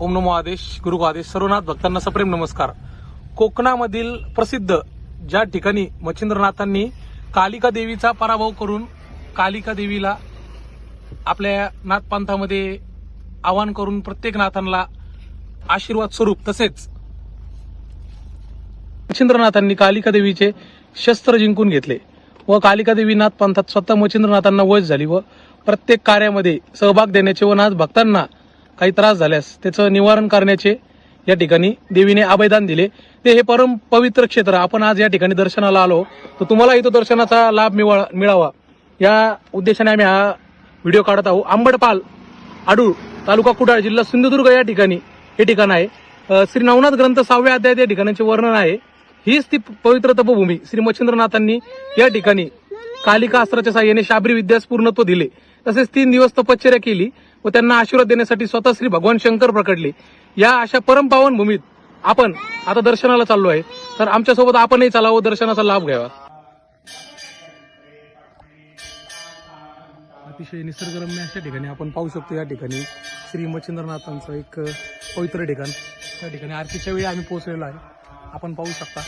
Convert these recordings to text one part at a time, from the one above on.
ओम नमो आदेश गुरु आदेश सर्वनाथ भक्तांना सप्रेम नमस्कार. कोकणामधील प्रसिद्ध ज्या ठिकाणी मच्छिंद्रनाथांनी कालिका देवीचा पराभव करून कालिका देवीला आपल्या नाथपंथामध्ये आवाहन करून प्रत्येक नाथांना आशीर्वाद स्वरूप तसेच मच्छिंद्रनाथांनी कालिका देवीचे शस्त्र जिंकून घेतले व कालिका देवी नाथ पंथात स्वतः मच्छिंद्रनाथांना वश झाली व प्रत्येक कार्यामध्ये सहभाग देण्याचे व नाथ भक्तांना काही त्रास झाल्यास त्याचं निवारण करण्याचे या ठिकाणी देवीने आबैदान दिले. ते हे परम पवित्र क्षेत्र. आपण आज या ठिकाणी दर्शनाला आलो. तर तुम्हाला इथं दर्शनाचा लाभ मिळा मिळावा. या उद्देशाने आम्ही हा व्हिडिओ काढत आहोत. आंबडपाल आडूळ तालुका कुडाळ जिल्हा सिंधुदुर्ग या ठिकाणी हे ठिकाण आहे. श्री नवनाथ ग्रंथ सहाव्या अध्यायात या ठिकाणाचे वर्णन आहे. हीच ती पवित्र तपभूमी श्री मच्छिंद्रनाथांनी या ठिकाणी कालिका अस्त्राच्या साह्याने शाबरी विद्यास पूर्णत्व दिले. तसेच तीन दिवस तपश्चर्या केली. व त्यांना आशीर्वाद देण्यासाठी स्वतः श्री भगवान शंकर प्रकटले. या अशा परमपावन भूमीत आपण आता दर्शनाला चाललो आहे. तर आमच्यासोबत आपणही चालावं दर्शनाचा लाभ घ्यावा. अतिशय निसर्गरम्य अशा ठिकाणी आपण पाहू शकतो या ठिकाणी श्री मच्छिंद्रनाथांचं एक पवित्र ठिकाण. त्या ठिकाणी आरतीच्या वेळी आम्ही पोहोचलेलो आहे. आपण पाहू शकता.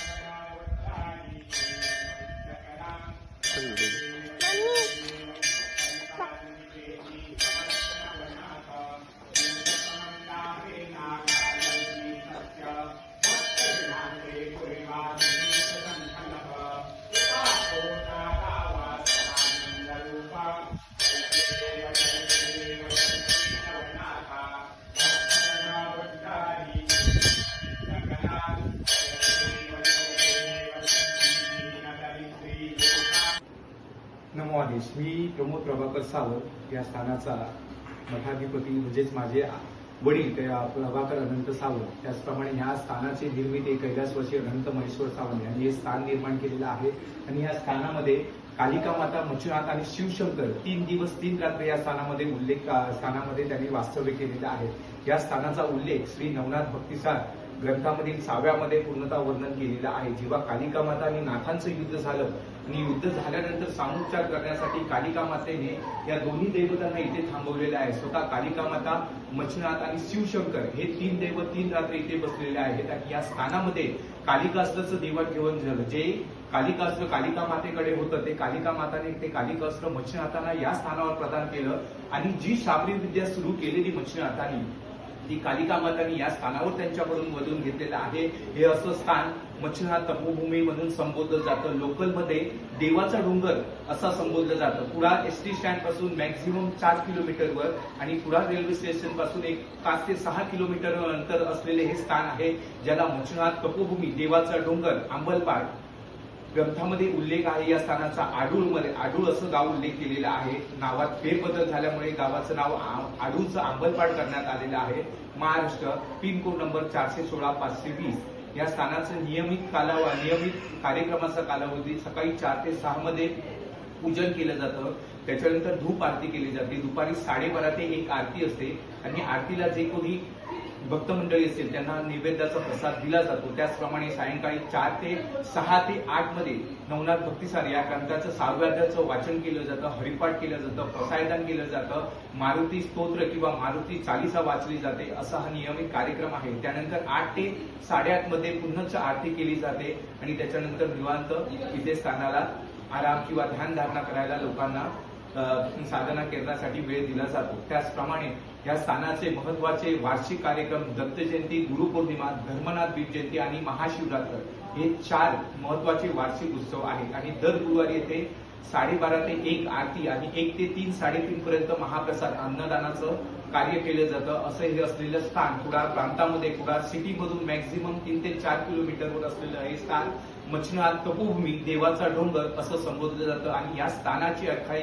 नमो आदेश मी प्रमोद प्रभाकर सावंत या स्थानाचा मठाधिपती म्हणजेच माझे वडील प्रभाकर अनंत सावंत. त्याचप्रमाणे ह्या स्थानाचे निर्मिती कैलासवासी अनंत महेश्वर सावंत यांनी हे स्थान निर्माण केलेलं आहे. आणि या स्थानामध्ये कालिका माता मच्छुनाथ आणि शिवशंकर तीन दिवस तीन रात्र या स्थानामध्ये उल्लेख स्थानामध्ये त्यांनी वास्तव्य केलेलं आहे. या स्थानाचा उल्लेख श्री नवनाथ भक्तिसार ग्रंथामधील सहाव्यामध्ये पूर्णता वर्णन केलेलं आहे. जेव्हा कालिका माता आणि नाथांचं युद्ध झालं आणि युद्ध झाल्यानंतर सामोपचार करण्यासाठी कालिका मातेने या दोन्ही देवतांना इथे थांबवलेलं आहे. स्वतः कालिका माता मच्छनाथ आणि शिवशंकर हे तीन देव तीन रात्र इथे बसलेले आहेत आणि या स्थानामध्ये कालिकास्त्राचं देवाणघेवाण झालं. जे कालिकास्त्र कालिका मातेकडे होतं ते कालिका माताने ते कालिकास्त्र मच्छनाथांना या स्थानावर प्रदान केलं आणि जी शाबरी विद्या सुरू केलेली मच्छनाथांनी ती कालिका मातांनी या स्थानावर त्यांच्याकडून वजून घेतलेलं आहे. हे असं स्थान मच्छनाथ तपोभूमी म्हणून संबोधलं जातं. लोकलमध्ये देवाचा डोंगर असं संबोधलं जातं. कुडा एस टी स्टँडपासून मॅक्झिमम चार किलोमीटरवर आणि कुडा रेल्वे स्टेशनपासून एक पाच ते सहा किलोमीटर अंतर असलेले हे स्थान आहे ज्याला मच्छनाथ तपोभूमी देवाचा डोंगर आंबलपाड ग्रंथामध्ये उल्लेख आहे या स्थानाचा आडूळमध्ये आडूळ असं गाव उल्लेख केलेला आहे. नावात फेरबदल झाल्यामुळे गावाचं नाव आडूळचं अंबलपाड करण्यात आलेलं आहे. महाराष्ट्र पिनकोड नंबर चारशे सोळा पाचशे वीस. या स्थानाचं नियमित कालावा नियमित कार्यक्रमाचा कालावधी सकाळी चार ते सहा मध्ये पूजन केलं जातं. त्याच्यानंतर धूप आरती केली जाते. दुपारी साडेबारा ते एक आरती असते. आणि आरतीला जे कोणी भक्त मंडळी असेल त्यांना नैवेद्याचा प्रसाद दिला जातो. त्याचप्रमाणे सायंकाळी चार ते सहा ते आठमध्ये नवनाथ भक्तिसार या ग्रंथाचं सहाव्याचं वाचन केलं जातं हरिपाठ केलं जातं प्रसायदान केलं जातं. मारुती स्तोत्र किंवा मारुती चालिसा वाचली जाते असा हा नियमित कार्यक्रम आहे. त्यानंतर आठ ते साडेआठमध्ये पुन्हाच आरती केली जाते आणि त्याच्यानंतर निवांत इथे स्थानाला आराम किंवा ध्यान धारणा करायला लोकांना साधना करण्यासाठी वेळ दिला जातो. त्याचप्रमाणे या स्थानाचे महत्त्वाचे वार्षिक कार्यक्रम दत्त जयंती गुरुपौर्णिमा धर्मनाथ बीज जयंती आणि महाशिवरात्र हे चार महत्त्वाचे वार्षिक उत्सव आहेत. आणि दर गुरुवारी येथे साडेबारा ते एक आरती आणि एक ते तीन साडेतीन पर्यंत महाप्रसाद अन्नदानाचं कार्य केलं जातं. असं हे असलेलं स्थान कुडाळ प्रांतामध्ये कुडाळ सिटीमधून मॅक्झिमम तीन ते चार किलोमीटरवर असलेलं हे स्थान मच्छिनाथ तपोभूमी देवाचा डोंगर असं संबोधलं जातं. आणि या स्थानाची आख्यायिका